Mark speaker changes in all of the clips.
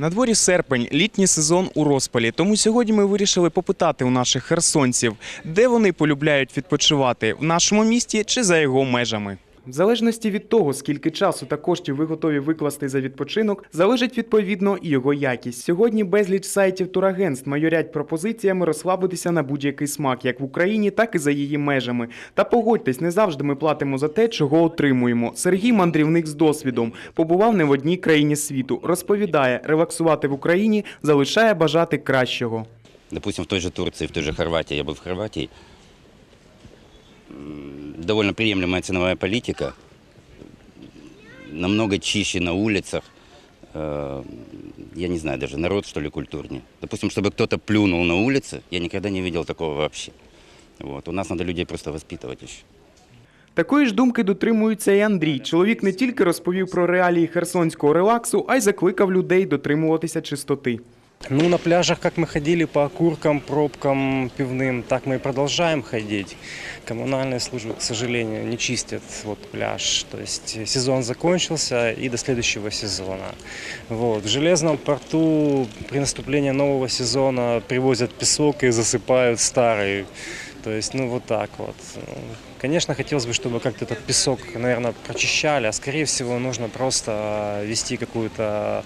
Speaker 1: На дворі серпень, літній сезон у розпалі. Тому сьогодні ми вирішили попитати у наших херсонців, де вони полюбляють відпочивати в нашому місті чи за його межами. В залежності від того, скільки часу та коштів ви готові викласти за відпочинок, залежить відповідно і його якість. Сьогодні безліч сайтів турагентств майорять пропозиціями розслабитися на будь-який смак, як в Україні, так і за її межами. Та погодьтесь, не завжди ми платимо за те, чого отримуємо. Сергій мандрівник з досвідом побував не в одній країні світу. Розповідає, релаксувати в Україні залишає бажати кращого.
Speaker 2: Допустим, в той же Турции, в той же Хорватии, я был в Хорватии, довольно приемлемая ценовая политика, намного чище на улицах, Э, я не знаю, даже народ, что ли, культурнее. Допустим, чтобы кто-то плюнул на улице, я никогда не видел такого вообще. Вот. У нас надо людей просто воспитывать еще.
Speaker 1: Такої ж думки дотримується і Андрій. Чоловік не тільки розповів про реалії херсонського релаксу, а й закликав людей дотримуватися чистоти.
Speaker 3: Ну, на пляжах, как мы ходили по окуркам, пробкам пивным, так мы и продолжаем ходить. Коммунальные службы, к сожалению, не чистят вот пляж. То есть сезон закончился и до следующего сезона. Вот. В Железном порту при наступлении нового сезона привозят песок и засыпают старый. То есть, ну, вот так вот. Ну, Конечно, хотелось бы, чтобы как-то этот песок, наверное, прочищали, а скорее всего нужно просто вести какую-то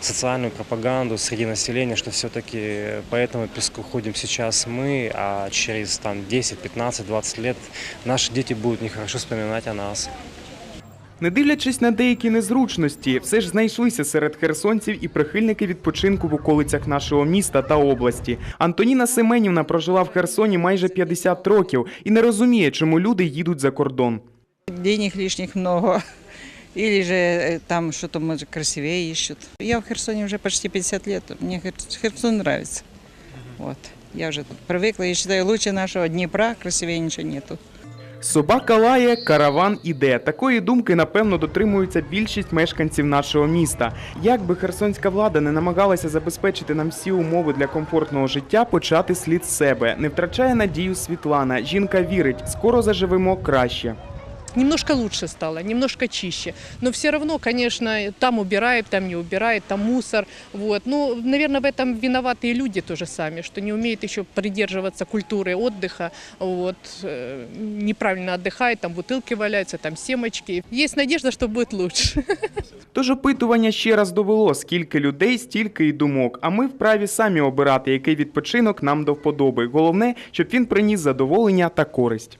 Speaker 3: социальную пропаганду среди населения, что все-таки по этому песку ходим сейчас мы, а через там, 10, 15, 20 лет наши дети будут нехорошо вспоминать о нас.
Speaker 1: Не дивлячись на деякі незручності, все ж знайшлися серед херсонців і прихильники відпочинку в околицях нашого міста та області. Антоніна Семенівна прожила в Херсоні майже 50 років і не розуміє, чому люди їдуть за кордон.
Speaker 4: Денег лишних много. Или же э, там что-то, может, красивее ищут. Я в Херсоне уже почти 50 лет. Мне Хер- Херсон нравится. Вот. Я уже тут привыкла и считаю, лучше нашего Днепра красивее ничего нету.
Speaker 1: Собака лає, караван іде. Такої думки, напевно, дотримується більшість мешканців нашого міста. Як би херсонська влада не намагалася забезпечити нам всі умови для комфортного життя, почати слід з себе. Не втрачає надію Світлана. Жінка вірить, скоро заживемо краще.
Speaker 5: Немножко лучше стало, немножко чище. Но все равно, конечно, там убирают, там не убирают, там мусор. Вот. Ну, наверное, в этом виноваты и люди тоже сами, что не умеют еще придерживаться культуры отдыха. Вот. Э, Неправильно отдыхают, там бутылки валяются, там семочки. Есть надежда, что будет лучше.
Speaker 1: Тож опитування ще раз довело, скільки людей, стільки й думок. А ми вправі самі обирати, який відпочинок нам до вподоби. Головне, щоб він приніс задоволення та користь.